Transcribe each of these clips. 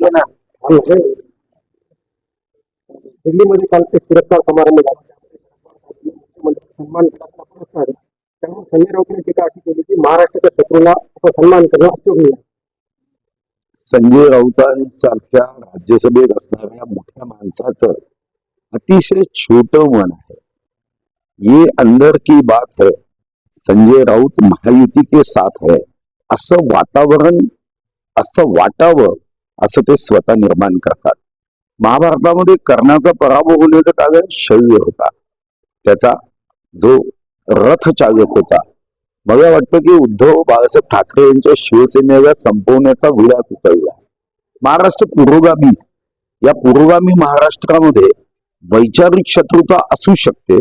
घेणार दिल्लीमध्ये काल ते पुरस्कार समारंभ झाला सन्मान पुरस्कार. त्यामुळे संजय राऊतांनी टीका अशी केली की महाराष्ट्राच्या शत्रूला सन्मान करणं अशोभनीय. संजय राऊतांसारख्या राज्यसभेत असणाऱ्या मोठ्या माणसाचं अतिशय छोट मन आहे ये अंदर की बात है संजय राऊत महायुती के साथ है असं वातावरण असं वाटावं असं ते स्वतः निर्माण करतात. महाभारतामध्ये कर्णाचा पराभव होण्याचं कारण शौर्य होता. त्याचा जो रथ चालक होता. मला वाटतं की उद्धव बाळासाहेब ठाकरे यांच्या शिवसेनेला संपवण्याचा विळात उचलला महाराष्ट्र पुरोगामी या पुरोगामी महाराष्ट्रामध्ये वैचारिक शत्रुता असू शकते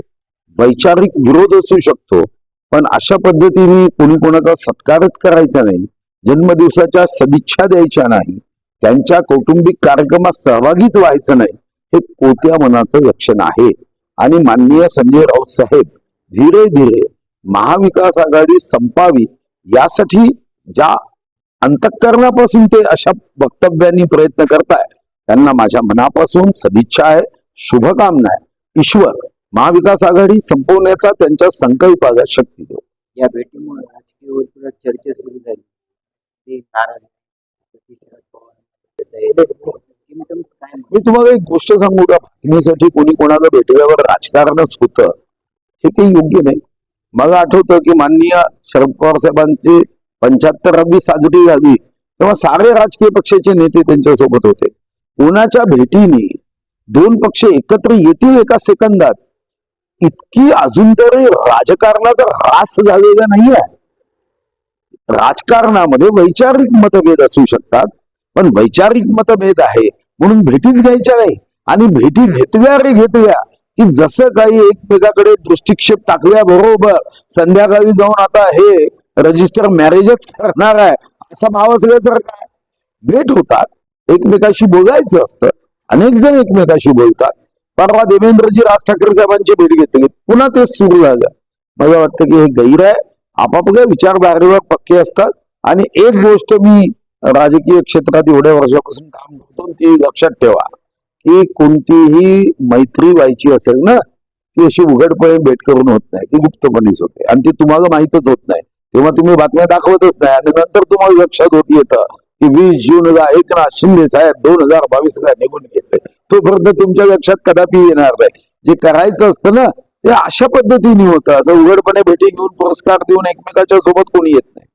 वैचारिक विरोध असू शकतो पण अशा पद्धतीने कोणी कोणाचा सत्कारच करायचा नाही जन्मदिवसाच्या सदिच्छा द्यायच्या नाही त्यांच्या कौटुंबिक कार्यक्रमात सहभागीच व्हायचं नाही हे कोत्या मनाचं लक्षण आहे. आणि माननीय संजय राऊत साहेब धीरे धीरे महाविकास आघाडी संपावी यासाठी ज्या अंतःकरणापासून ते अशा वक्तव्यांनी प्रयत्न करताय त्यांना माझ्या मनापासून सदिच्छा आहे शुभकामना आहे. ईश्वर महाविकास आघाडी संपवण्याचा त्यांच्या संकल्पाला शक्ती देऊ या भेटीमुळे राजकीय चर्चा सुरू झाली. ते नाराज ते शरद पवार symptoms काय म्हणतात? मी तुम्हाला एक गोष्ट सांगू का? बातमीसाठी कोणी कोणाला भेटल्यावर राजकारणच होतं. हे काही योग्य नाही. मला आठवतं की माननीय शरद पवार साहेबांची पंच्याहत्तरावी साजरी झाली. तेव्हा सारे राजकीय पक्षाचे नेते त्यांच्यासोबत होते. कोणाच्या भेटीने दोन पक्ष एकत्र येतील एका सेकंदात? इतकी अजून तरी राजकारणाचा ऱ्हास झालेला नाही आहे राजकारणामध्ये वैचारिक मतभेद असू शकतात पण वैचारिक मतभेद आहे. म्हणून भेटीच घ्यायच्या नाही. आणि भेटी घेतल्या रे घेतल्या की जसं काही एकमेकाकडे दृष्टिक्षेप टाकल्याबरोबर संध्याकाळी जाऊन आता हे रजिस्टर मॅरेजच करणार आहे असा भाव असल्यासारखा भेट होतात एकमेकाशी बोलायचं असतं अनेक जण एकमेकाशी बोलतात. परवा देवेंद्रजी राज ठाकरे साहेबांची भेट घेतली पुन्हा तेच सुरू झालं. मला वाटतं की हे गैर आहे आपापल्या विचारधारेवर पक्के असतात. आणि एक गोष्ट मी राजकीय क्षेत्रात एवढ्या वर्षापासून काम करतो ती लक्षात ठेवा की कोणतीही मैत्री व्हायची असेल ना ती अशी उघडपणे भेट करून होत नाही. ती गुप्तपणीच होते. आणि ती तुम्हाला माहीतच होत नाही. तेव्हा तुम्ही बातम्या दाखवतच नाही. आणि नंतर तुम्हाला लक्षात होत येतं की वीस जूनला एकनाथ शिंदे साहेब दोन हजार बावीस ला निघून गेले. तोपर्यंत तुमच्या लक्षात कदापि येणार नाही. जे करायचं असतं ना ते अशा पद्धतीने होतं. असं उघडपणे भेटी घेऊन पुरस्कार देऊन एकमेकाच्या सोबत कोणी येत नाही.